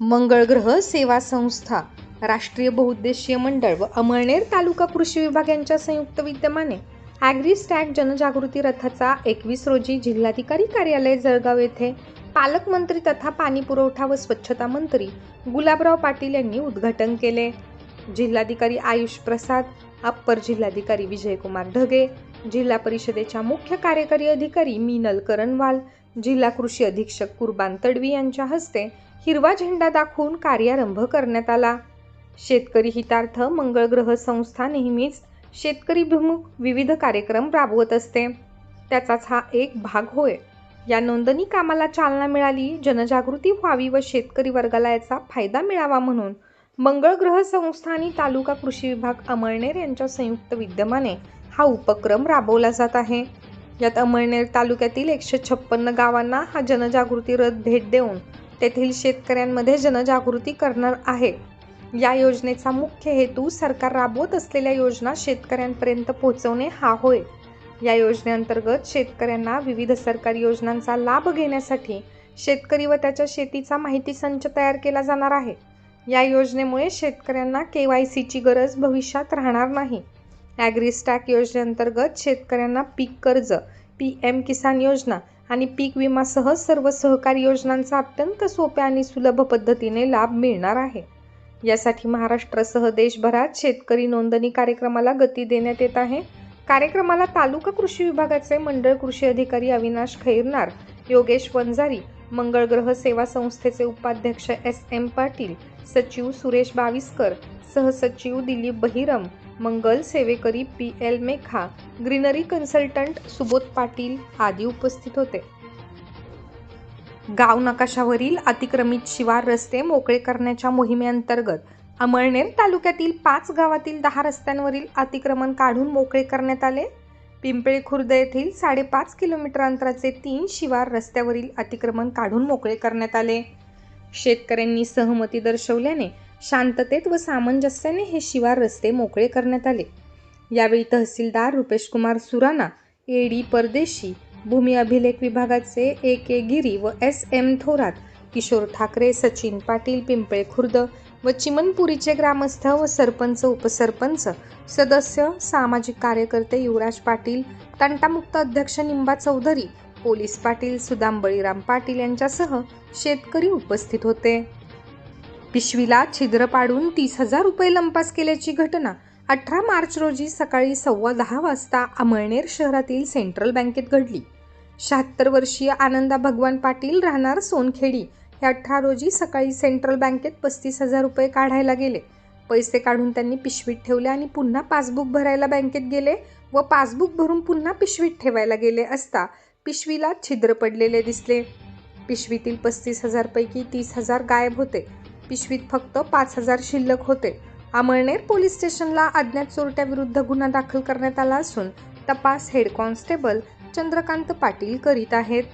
मंगळग्रह सेवा संस्था राष्ट्रीय बहुउद्देशीय मंडळ व अमळनेर तालुका कृषी विभाग यांच्या संयुक्त विद्यमाने ॲग्रीस्टॅग जनजागृती रथाचा एकवीस रोजी जिल्हाधिकारी कार्यालय जळगाव येथे पालकमंत्री तथा पाणीपुरवठा व स्वच्छता मंत्री गुलाबराव पाटील यांनी उद्घाटन केले. जिल्हाधिकारी आयुष प्रसाद अप्पर जिल्हाधिकारी विजयकुमार ढगे जिल्हा परिषदेच्या मुख्य कार्यकारी अधिकारी मीनल करणवाल जिल्हा कृषी अधीक्षक कुर्बान तडवी यांच्या हस्ते हिरवा झेंडा दाखवून कार्यारंभ करण्यात आला. शेतकरी हितार्थ मंगळग्रह संस्था नेहमीच शेतकरीभिमुख विविध कार्यक्रम राबवत असते. त्याचाच हा एक भाग होय. या नोंदणी कामाला चालना मिळाली जनजागृती व्हावी व शेतकरी वर्गाला याचा फायदा मिळावा म्हणून मंगळग्रह संस्था आणि तालुका कृषी विभाग अमळनेर यांच्या संयुक्त विद्यमाने हा उपक्रम राबवला जात आहे. यात अमळनेर तालुक्यातील एकशे छप्पन्न गावांना हा जनजागृती रथ भेट देऊन तेथील शेतकऱ्यांमध्ये जनजागृती करणार आहे. या योजनेचा मुख्य हेतू सरकार राबवत असलेल्या योजना शेतकऱ्यांपर्यंत पोहोचवणे हा होय. या योजनेअंतर्गत शेतकऱ्यांना विविध सरकारी योजनांचा लाभ घेण्यासाठी शेतकरी व त्याच्या शेतीचा माहिती संच तयार केला जाणार आहे. या योजनेमुळे शेतकऱ्यांना के वाय सीची गरज भविष्यात राहणार नाही. ॲग्रीस्टॅक योजनेअंतर्गत शेतकऱ्यांना पीक कर्ज पी एम किसान योजना आणि पीक विमासह सर्व सहकारी योजनांचा अत्यंत सोप्या आणि सुलभ पद्धतीने लाभ मिळणार आहे. यासाठी महाराष्ट्रासह देशभरात शेतकरी नोंदणी कार्यक्रमाला गती देण्यात येत आहे. कार्यक्रमाला तालुका कृषी विभागाचे मंडळ कृषी अधिकारी अविनाश खैरनार योगेश वंजारी मंगळग्रह सेवा संस्थेचे उपाध्यक्ष एस एम पाटील सचिव सुरेश बाविस्कर सहसचिव Dilip Bahiram Mangal Sevekari P L Mekha greenery consultant Subodh Patil आदी उपस्थित होते. गाव नकाशावरील अतिक्रमित शिवार रस्ते मोकळे करण्याच्या मोहिमेअंतर्गत अमळनेर तालुक्यातील पाच गावातील दहा रस्त्यांवरील अतिक्रमण काढून मोकळे करण्यात आले. पिंपळे खुर्द येथील साडेपाच किलोमीटर अंतराचे तीन शिवार रस्त्यावरील अतिक्रमण काढून मोकळे करण्यात आले. शेतकऱ्यांनी सहमती दर्शवल्याने शांततेत व सामंजस्याने हे शिवार रस्ते मोकळे करण्यात आले. यावेळी तहसीलदार रुपेश कुमार सुराणा एडी परदेशी भूमी अभिलेख विभागाचे ए के गिरी व एस एम थोरात किशोर ठाकरे सचिन पाटील पिंपळे खुर्द व चिमनपुरीचे ग्रामस्थ व सरपंच उपसरपंच सदस्य सामाजिक कार्यकर्ते युवराज पाटील तंटामुक्त अध्यक्ष निंबा चौधरी पोलीस पाटील सुदाम बळीराम पाटील यांच्यासह शेतकरी उपस्थित होते. पिशवीला छिद्र पाडून तीस हजार रुपये लंपास केल्याची घटना अठरा मार्च रोजी सकाळी सव्वा दहा वाजता अमळनेर शहरातील सेंट्रल बँकेत घडली. शहात्तर वर्षीय आनंदा भगवान पाटील राहणार सोनखेडी हे अठरा रोजी सकाळी सेंट्रल बँकेत पस्तीस हजार रुपये काढायला गेले. पैसे काढून त्यांनी पिशवीत ठेवले आणि पुन्हा पासबुक भरायला बँकेत गेले व पासबुक भरून पुन्हा पिशवीत ठेवायला गेले असता पिशवीला छिद्र पडलेले दिसले. पिशवीतील पस्तीस हजारपैकी तीस हजार गायब होते. पिशवीत फक्त पाच हजार शिल्लक होते. अमळनेर पोलीस स्टेशनला अज्ञात चोरट्याविरुद्ध गुन्हा दाखल करण्यात आला असून तपास हेड कॉन्स्टेबल चंद्रकांत पाटील करीत आहेत.